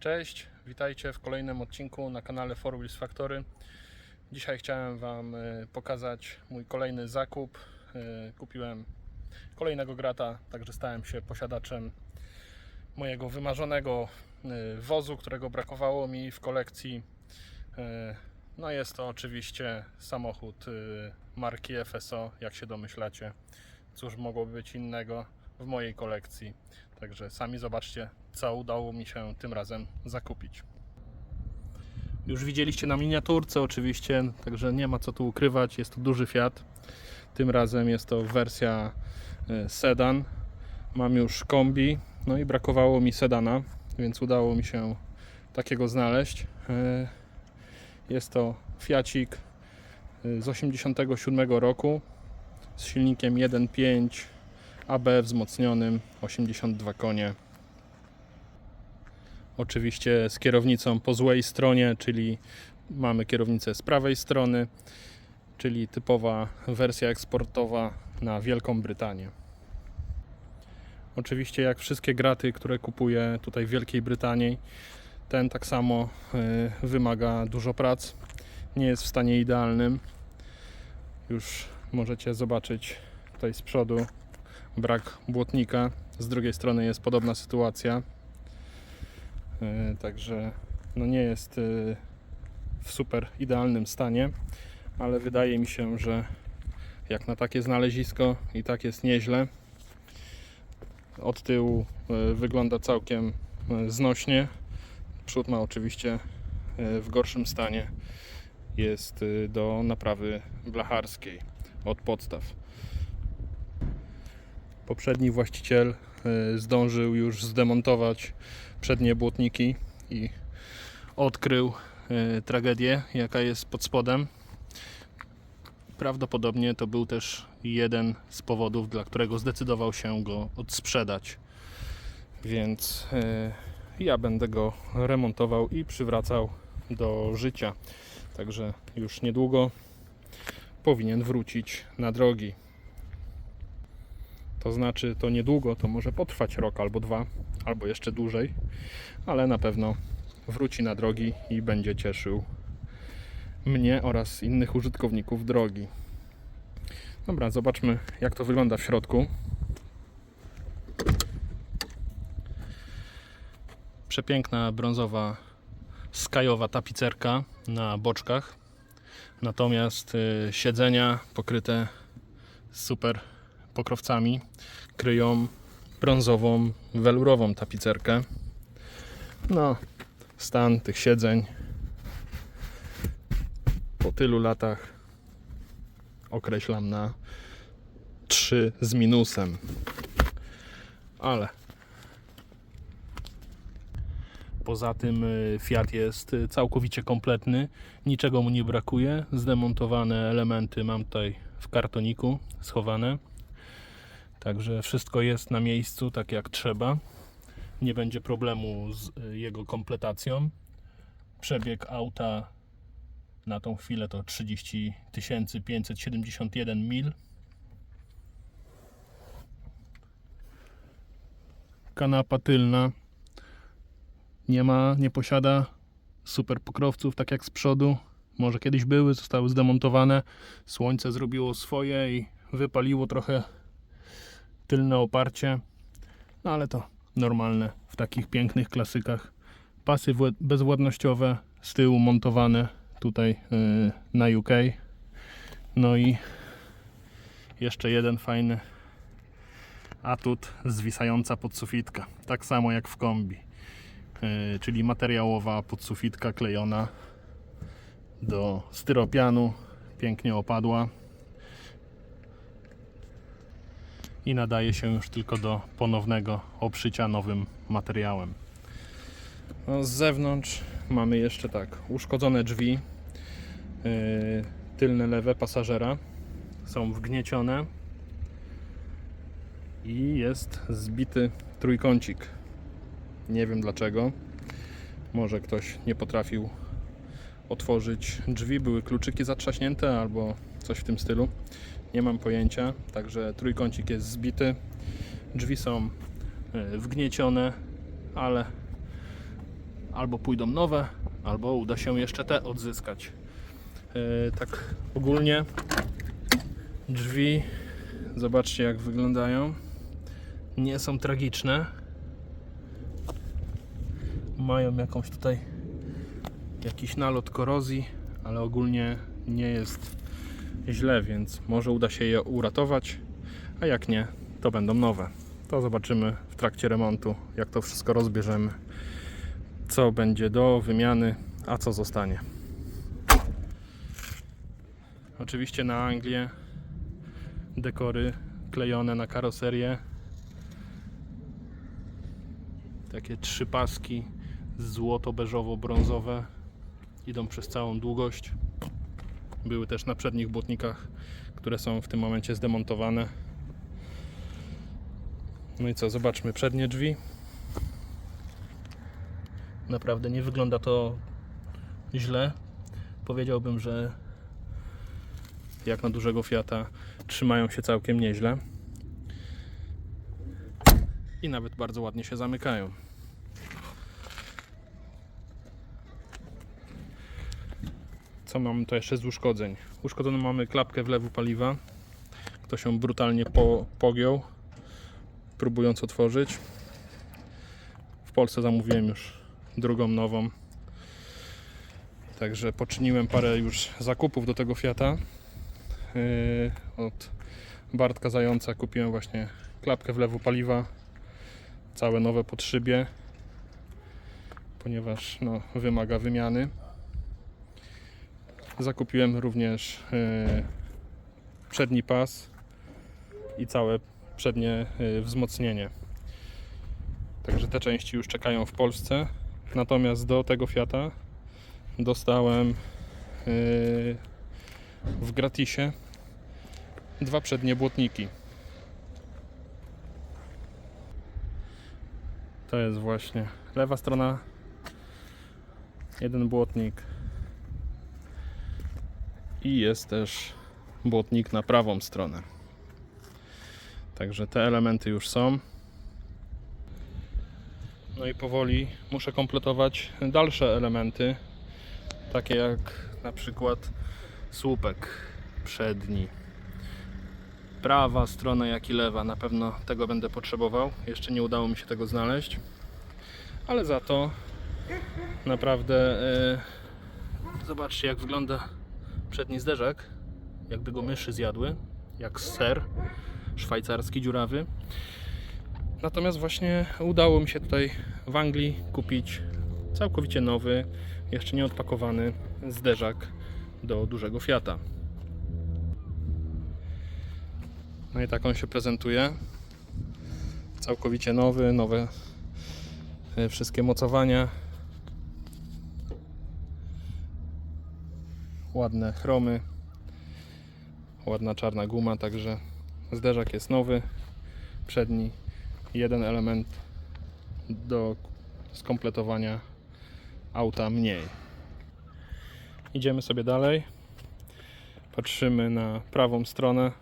Cześć, witajcie w kolejnym odcinku na kanale Four Wheels Factory. Dzisiaj chciałem Wam e, pokazać mój kolejny zakup. E, Kupiłem kolejnego grata, także stałem się posiadaczem mojego wymarzonego e, wozu, którego brakowało mi w kolekcji. No jest to oczywiście samochód marki FSO, jak się domyślacie. Cóż mogłoby być innego w mojej kolekcji. Także sami zobaczcie, co udało mi się tym razem zakupić. Już widzieliście na miniaturce oczywiście, także nie ma co tu ukrywać. Jest to duży Fiat. Tym razem jest to wersja e, sedan. Mam już kombi, no i brakowało mi sedana, więc udało mi się takiego znaleźć. E, Jest to Fiacik e, z 87 roku z silnikiem 1.5 AB wzmocnionym 82 konie. Oczywiście z kierownicą po złej stronie, czyli mamy kierownicę z prawej strony, czyli typowa wersja eksportowa na Wielką Brytanię. Oczywiście jak wszystkie graty, które kupuję tutaj w Wielkiej Brytanii, ten tak samo y, wymaga dużo prac. Nie jest w stanie idealnym. Już możecie zobaczyć tutaj z przodu brak błotnika. Z drugiej strony jest podobna sytuacja. Yy, Także no nie jest yy, w super idealnym stanie, ale wydaje mi się, że jak na takie znalezisko i tak jest nieźle. Od tyłu yy, wygląda całkiem znośnie. Przód ma oczywiście w gorszym stanie. Jest do naprawy blacharskiej od podstaw. Poprzedni właściciel y, zdążył już zdemontować przednie błotniki i odkrył y, tragedię, jaka jest pod spodem. Prawdopodobnie to był też jeden z powodów, dla którego zdecydował się go odsprzedać. Więc y, ja będę go remontował i przywracał do życia. Także już niedługo powinien wrócić na drogi. To znaczy, to niedługo, to może potrwać rok albo dwa, albo jeszcze dłużej, ale na pewno wróci na drogi i będzie cieszył mnie oraz innych użytkowników drogi. Dobra, zobaczmy jak to wygląda w środku. Przepiękna brązowa skajowa tapicerka na boczkach. Natomiast y, siedzenia pokryte super pokrowcami kryją brązową, welurową tapicerkę. No, stan tych siedzeń po tylu latach określam na 3 z minusem. Ale Poza tym y, Fiat jest całkowicie kompletny, niczego mu nie brakuje. Zdemontowane elementy mam tutaj w kartoniku schowane. Także wszystko jest na miejscu tak jak trzeba. Nie będzie problemu z y, jego kompletacją. Przebieg auta na tą chwilę to 30 571 mil. Kanapa tylna nie ma, nie posiada super pokrowców tak jak z przodu. Może kiedyś były, zostały zdemontowane. Słońce zrobiło swoje i wypaliło trochę tylne oparcie. No ale to normalne w takich pięknych klasykach. Pasy bezwładnościowe z tyłu montowane tutaj yy, na UK. No i jeszcze jeden fajny atut zwisająca podsufitka. Tak samo jak w kombi. Yy, czyli materiałowa podsufitka klejona do styropianu. Pięknie opadła. I nadaje się już tylko do ponownego obszycia nowym materiałem. No, z zewnątrz mamy jeszcze tak, uszkodzone drzwi, yy, tylne lewe pasażera są wgniecione i jest zbity trójkącik. Nie wiem dlaczego. Może ktoś nie potrafił otworzyć drzwi, były kluczyki zatrzaśnięte albo coś w tym stylu. Nie mam pojęcia, także trójkącik jest zbity. Drzwi są e, wgniecione, ale albo pójdą nowe, albo uda się jeszcze te odzyskać. Yy, tak ogólnie drzwi, zobaczcie jak wyglądają. Nie są tragiczne. Mają jakąś tutaj jakiś nalot korozji, ale ogólnie nie jest źle, więc może uda się je uratować, a jak nie, to będą nowe. To zobaczymy w trakcie remontu, jak to wszystko rozbierzemy, co będzie do wymiany, a co zostanie. Oczywiście na Anglię dekory klejone na karoserię. Takie trzy paski złoto-beżowo-brązowe idą przez całą długość. Były też na przednich błotnikach, które są w tym momencie zdemontowane. No i co, zobaczmy przednie drzwi. Naprawdę nie wygląda to źle. Powiedziałbym, że jak na dużego Fiata trzymają się całkiem nieźle. I nawet bardzo ładnie się zamykają. Co mamy to jeszcze z uszkodzeń? Uszkodzoną mamy klapkę wlewu paliwa. Ktoś ją brutalnie po, pogiął, próbując otworzyć. W Polsce zamówiłem już drugą nową. Także poczyniłem parę już zakupów do tego Fiata. Yy, od Bartka Zająca kupiłem właśnie klapkę wlewu paliwa. Całe nowe pod szybie, ponieważ no, wymaga wymiany. Zakupiłem również e, przedni pas i całe przednie e, wzmocnienie. Także te części już czekają w Polsce. Natomiast do tego Fiata dostałem e, w gratisie dwa przednie błotniki. To jest właśnie lewa strona, jeden błotnik i jest też błotnik na prawą stronę. Także te elementy już są. No i powoli muszę kompletować dalsze elementy, takie jak na przykład słupek przedni. Prawa strona, jak i lewa. Na pewno tego będę potrzebował. Jeszcze nie udało mi się tego znaleźć. Ale za to naprawdę e, zobaczcie jak wygląda przedni zderzak, jakby go myszy zjadły, jak ser szwajcarski dziurawy. Natomiast właśnie udało mi się tutaj w Anglii kupić całkowicie nowy, jeszcze nie odpakowany zderzak do dużego Fiata. No i tak on się prezentuje. Całkowicie nowy, nowe e, wszystkie mocowania. Ładne chromy, ładna czarna guma, także zderzak jest nowy, przedni, jeden element do skompletowania auta mniej. Idziemy sobie dalej. Patrzymy na prawą stronę,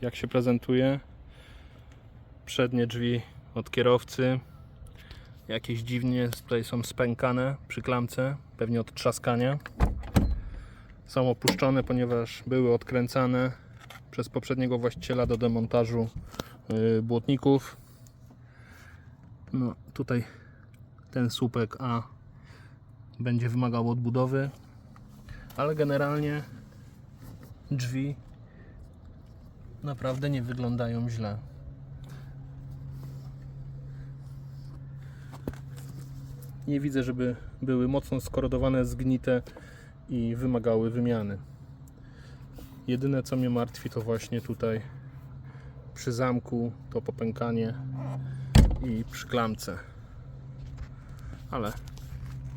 jak się prezentuje. Przednie drzwi od kierowcy. Jakieś dziwnie tutaj są spękane przy klamce, pewnie od trzaskania są opuszczone, ponieważ były odkręcane przez poprzedniego właściciela do demontażu yy, błotników. No tutaj ten słupek A będzie wymagał odbudowy, ale generalnie drzwi naprawdę nie wyglądają źle. Nie widzę, żeby były mocno skorodowane, zgnite i wymagały wymiany. Jedyne co mnie martwi to właśnie tutaj przy zamku to popękanie i przy klamce. Ale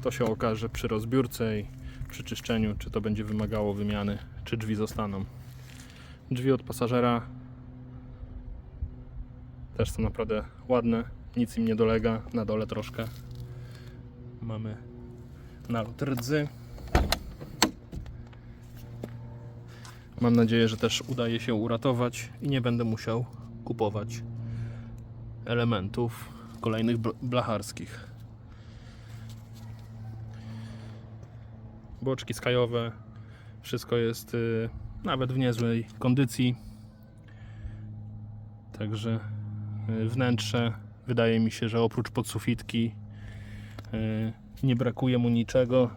to się okaże przy rozbiórce i przy czyszczeniu, czy to będzie wymagało wymiany, czy drzwi zostaną. Drzwi od pasażera też są naprawdę ładne, nic im nie dolega, na dole troszkę mamy nalot rdzy. Mam nadzieję, że też udaje się uratować i nie będę musiał kupować elementów kolejnych bl- blacharskich. boczki skajowe, wszystko jest y, nawet w niezłej kondycji. Także y, wnętrze wydaje mi się, że oprócz podsufitki y, nie brakuje mu niczego.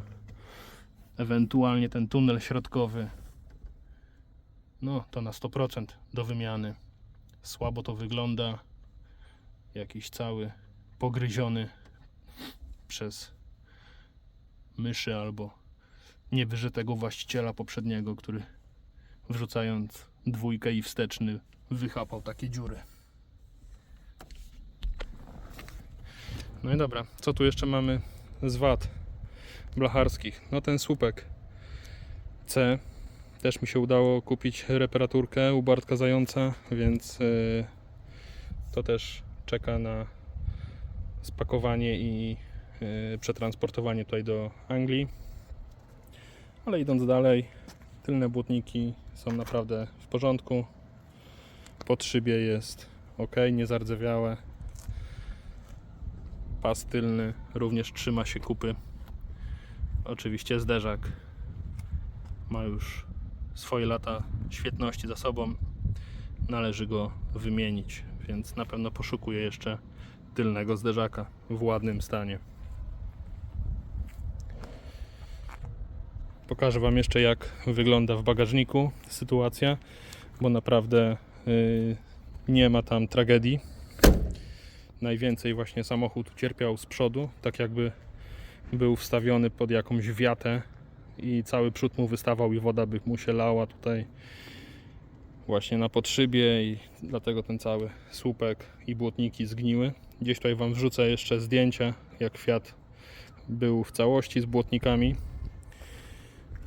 Ewentualnie ten tunel środkowy, no to na 100% do wymiany. Słabo to wygląda. Jakiś cały pogryziony przez myszy albo niewyżytego właściciela poprzedniego, który wrzucając dwójkę i wsteczny wychapał takie dziury. No i dobra, co tu jeszcze mamy z wad blacharskich? No ten słupek C też mi się udało kupić reparaturkę u Bartka Zająca, więc yy, to też czeka na spakowanie i yy, przetransportowanie tutaj do Anglii. Ale idąc dalej, tylne błotniki są naprawdę w porządku. Pod szybie jest ok, nie zardzewiałe. Pas tylny również trzyma się kupy. Oczywiście zderzak ma już swoje lata świetności za sobą. Należy go wymienić, więc na pewno poszukuję jeszcze tylnego zderzaka w ładnym stanie. Pokażę Wam jeszcze jak wygląda w bagażniku sytuacja, bo naprawdę yy, nie ma tam tragedii. Najwięcej właśnie samochód ucierpiał z przodu, tak jakby był wstawiony pod jakąś wiatę i cały przód mu wystawał i woda by mu się lała tutaj właśnie na podszybie i dlatego ten cały słupek i błotniki zgniły. Gdzieś tutaj Wam wrzucę jeszcze zdjęcia jak Fiat był w całości z błotnikami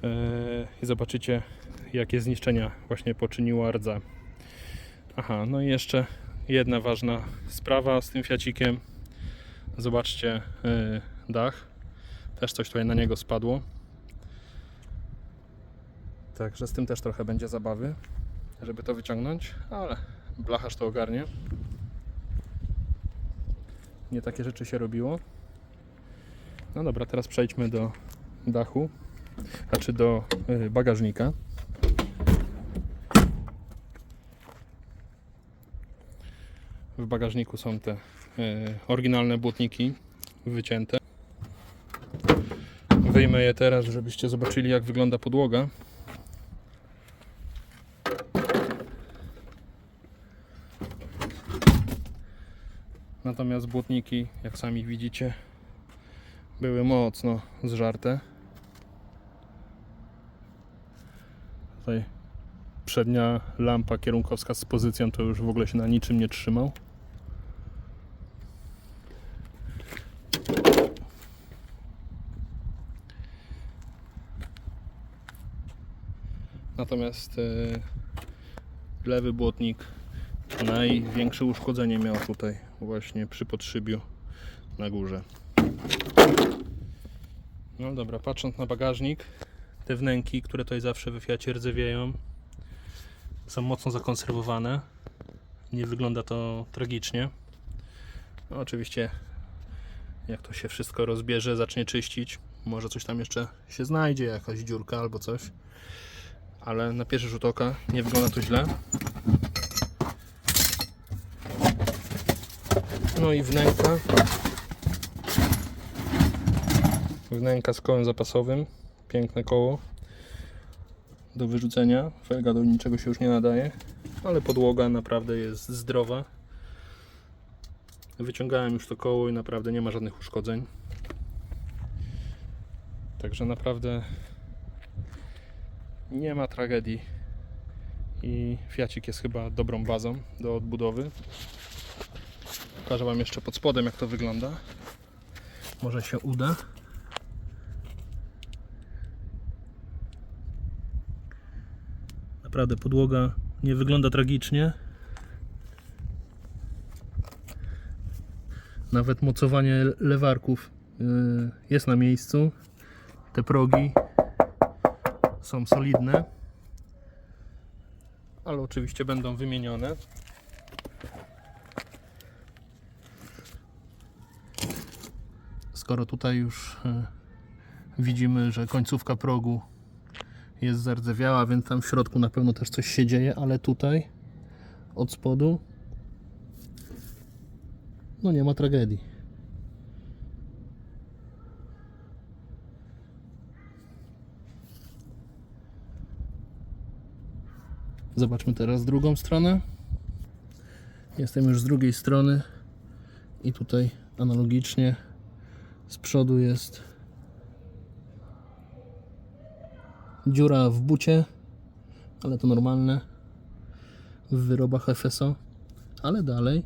Yy, i zobaczycie jakie zniszczenia właśnie poczyniła rdza. Aha, no i jeszcze jedna ważna sprawa z tym Fiacikiem. Zobaczcie yy, dach. Też coś tutaj na niego spadło. Także z tym też trochę będzie zabawy, żeby to wyciągnąć, ale blacharz to ogarnie. Nie takie rzeczy się robiło. No dobra, teraz przejdźmy do dachu, znaczy do y, bagażnika. W bagażniku są te y, oryginalne błotniki wycięte. Wyjmę je teraz, żebyście zobaczyli jak wygląda podłoga. Natomiast błotniki, jak sami widzicie, były mocno zżarte. Tutaj przednia lampa kierunkowska z pozycją to już w ogóle się na niczym nie trzymał. Natomiast e, lewy błotnik największe uszkodzenie miał tutaj właśnie przy podszybiu na górze. No dobra, patrząc na bagażnik, te wnęki, które tutaj zawsze we Fiacie rdzewieją, są mocno zakonserwowane. Nie wygląda to tragicznie. No, oczywiście, jak to się wszystko rozbierze, zacznie czyścić, może coś tam jeszcze się znajdzie, jakaś dziurka albo coś. Ale na pierwszy rzut oka nie wygląda to źle. No i wnęka. Wnęka z kołem zapasowym. Piękne koło. Do wyrzucenia. Felga do niczego się już nie nadaje. Ale podłoga naprawdę jest zdrowa. Wyciągałem już to koło i naprawdę nie ma żadnych uszkodzeń. Także naprawdę nie ma tragedii. I Fiacik jest chyba dobrą bazą do odbudowy. Pokażę Wam jeszcze pod spodem jak to wygląda. Może się uda. Naprawdę podłoga nie wygląda tragicznie. Nawet mocowanie lewarków yy, jest na miejscu. Te progi są solidne. Ale oczywiście będą wymienione. Skoro tutaj już e, Widzimy, że końcówka progu jest zardzewiała, więc tam w środku na pewno też coś się dzieje, ale tutaj od spodu no nie ma tragedii. Zobaczmy teraz drugą stronę. Jestem już z drugiej strony i tutaj analogicznie z przodu jest dziura w bucie, ale to normalne w wyrobach FSO, ale dalej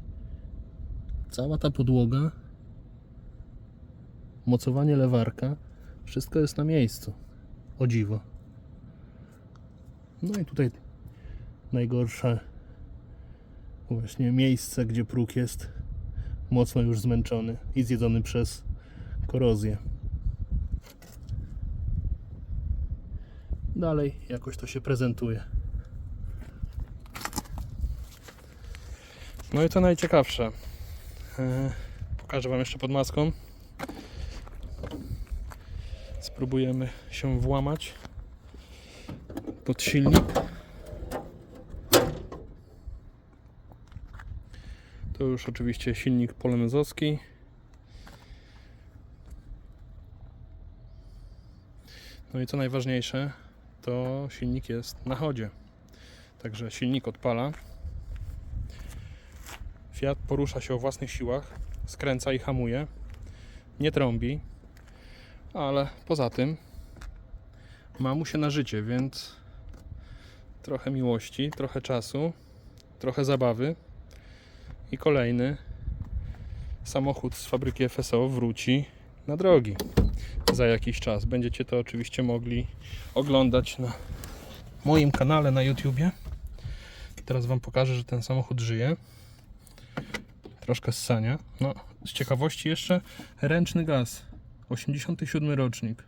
cała ta podłoga, mocowanie lewarka, wszystko jest na miejscu. O dziwo. No i tutaj najgorsze właśnie miejsce, gdzie próg jest mocno już zmęczony i zjedzony przez korozję. Dalej jakoś to się prezentuje. No i to najciekawsze. E, Pokażę Wam jeszcze pod maską. Spróbujemy się włamać pod silnik. To już oczywiście silnik polemezowski. No i co najważniejsze, to silnik jest na chodzie. Także silnik odpala. Fiat porusza się o własnych siłach, skręca i hamuje. Nie trąbi, ale poza tym ma mu się na życie, więc trochę miłości, trochę czasu, trochę zabawy i kolejny samochód z fabryki FSO wróci na drogi za jakiś czas. Będziecie to oczywiście mogli oglądać na moim kanale na YouTubie. Teraz Wam pokażę, że ten samochód żyje. Troszkę ssania. No, z ciekawości jeszcze ręczny gaz. 87 rocznik.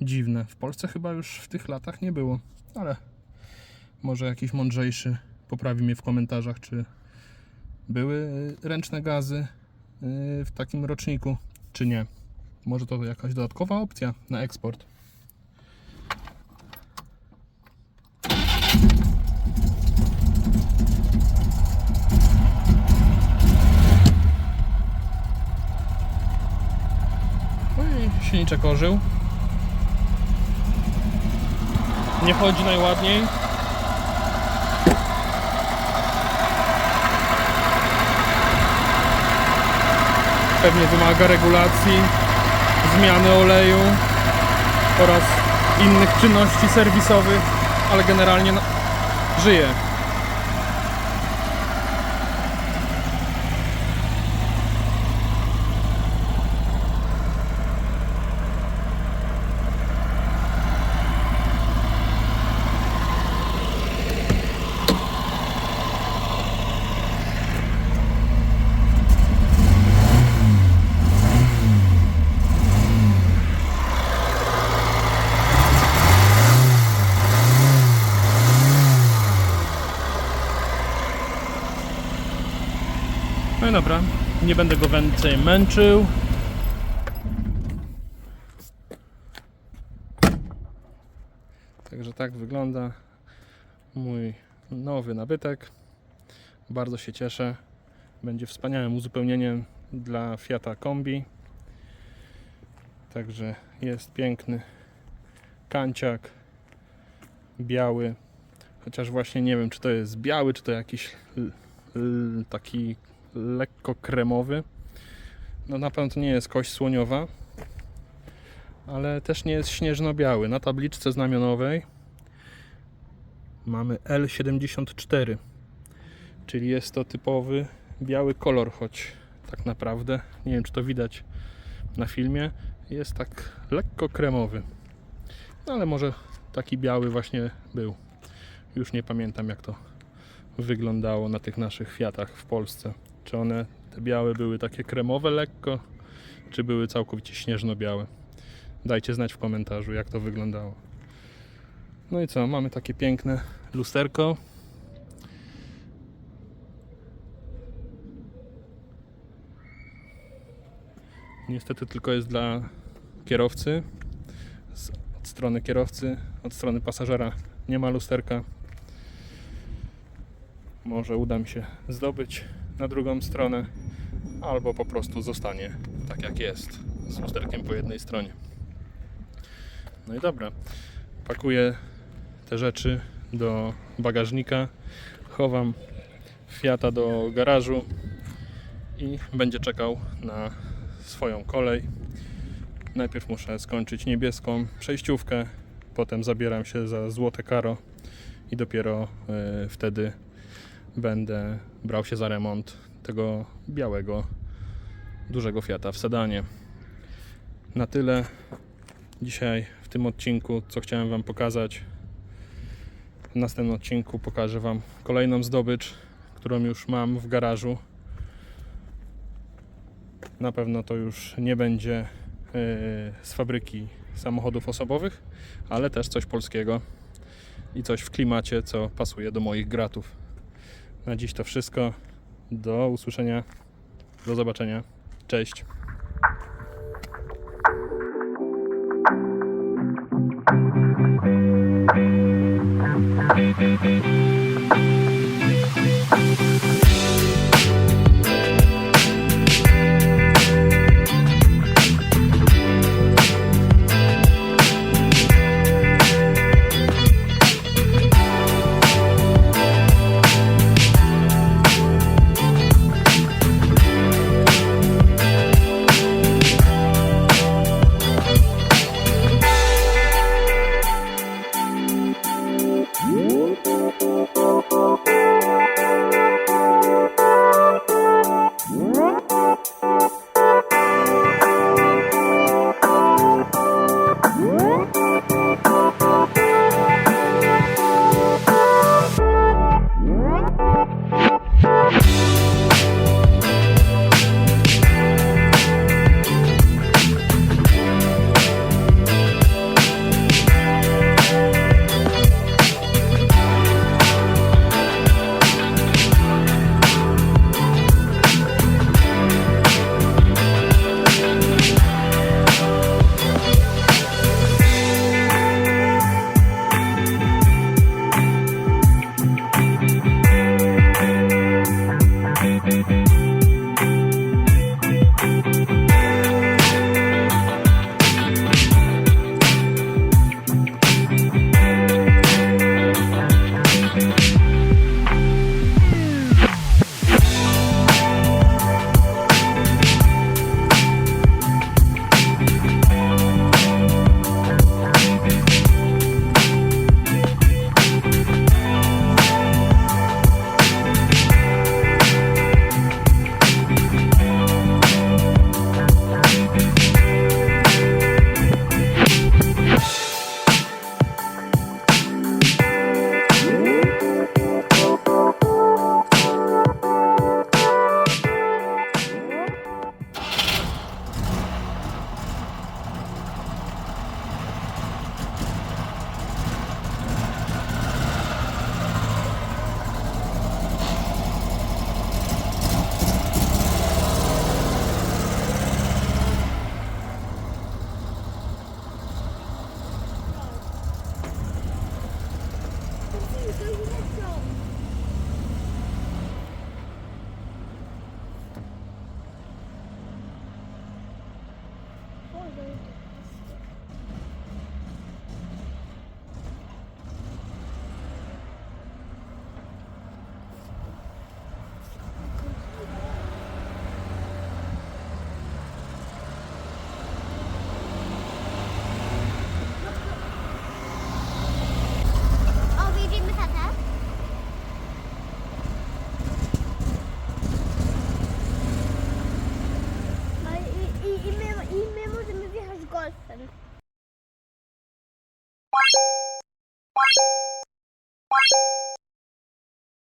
Dziwne. W Polsce chyba już w tych latach nie było, ale może jakiś mądrzejszy poprawi mnie w komentarzach, czy były ręczne gazy y, w takim roczniku, czy nie. Może to jakaś dodatkowa opcja na eksport. No silniczek ożył. Nie chodzi najładniej. Pewnie wymaga regulacji, zmiany oleju oraz innych czynności serwisowych, ale generalnie no, żyje. Dobra, nie będę go więcej męczył. Także tak wygląda mój nowy nabytek. Bardzo się cieszę. Będzie wspaniałym uzupełnieniem dla Fiata Kombi. Także jest piękny kanciak biały. Chociaż właśnie nie wiem, czy to jest biały, czy to jakiś taki lekko kremowy. No na pewno to nie jest kość słoniowa, ale też nie jest śnieżno-biały. Na tabliczce znamionowej mamy L74, czyli jest to typowy biały kolor, choć tak naprawdę, nie wiem czy to widać na filmie, jest tak lekko kremowy. No ale może taki biały właśnie był. Już nie pamiętam jak to wyglądało na tych naszych Fiatach w Polsce. Czy one, te białe, były takie kremowe lekko, czy były całkowicie śnieżno-białe? Dajcie znać w komentarzu, jak to wyglądało. No i co, mamy takie piękne lusterko. Niestety tylko jest dla kierowcy. od strony kierowcy, od strony pasażera nie ma lusterka. Może uda mi się zdobyć na drugą stronę, albo po prostu zostanie tak jak jest, z lusterkiem po jednej stronie. No i dobra, pakuję te rzeczy do bagażnika, chowam Fiata do garażu i będzie czekał na swoją kolej. Najpierw muszę skończyć niebieską przejściówkę, potem zabieram się za złote karo i dopiero e, wtedy będę brał się za remont tego białego dużego Fiata w sedanie. Na tyle dzisiaj w tym odcinku, co chciałem Wam pokazać. W następnym odcinku pokażę Wam kolejną zdobycz, którą już mam w garażu. Na pewno to już nie będzie yy, z fabryki samochodów osobowych, ale też coś polskiego i coś w klimacie, co pasuje do moich gratów. Na dziś to wszystko. Do usłyszenia. Do zobaczenia. Cześć. O,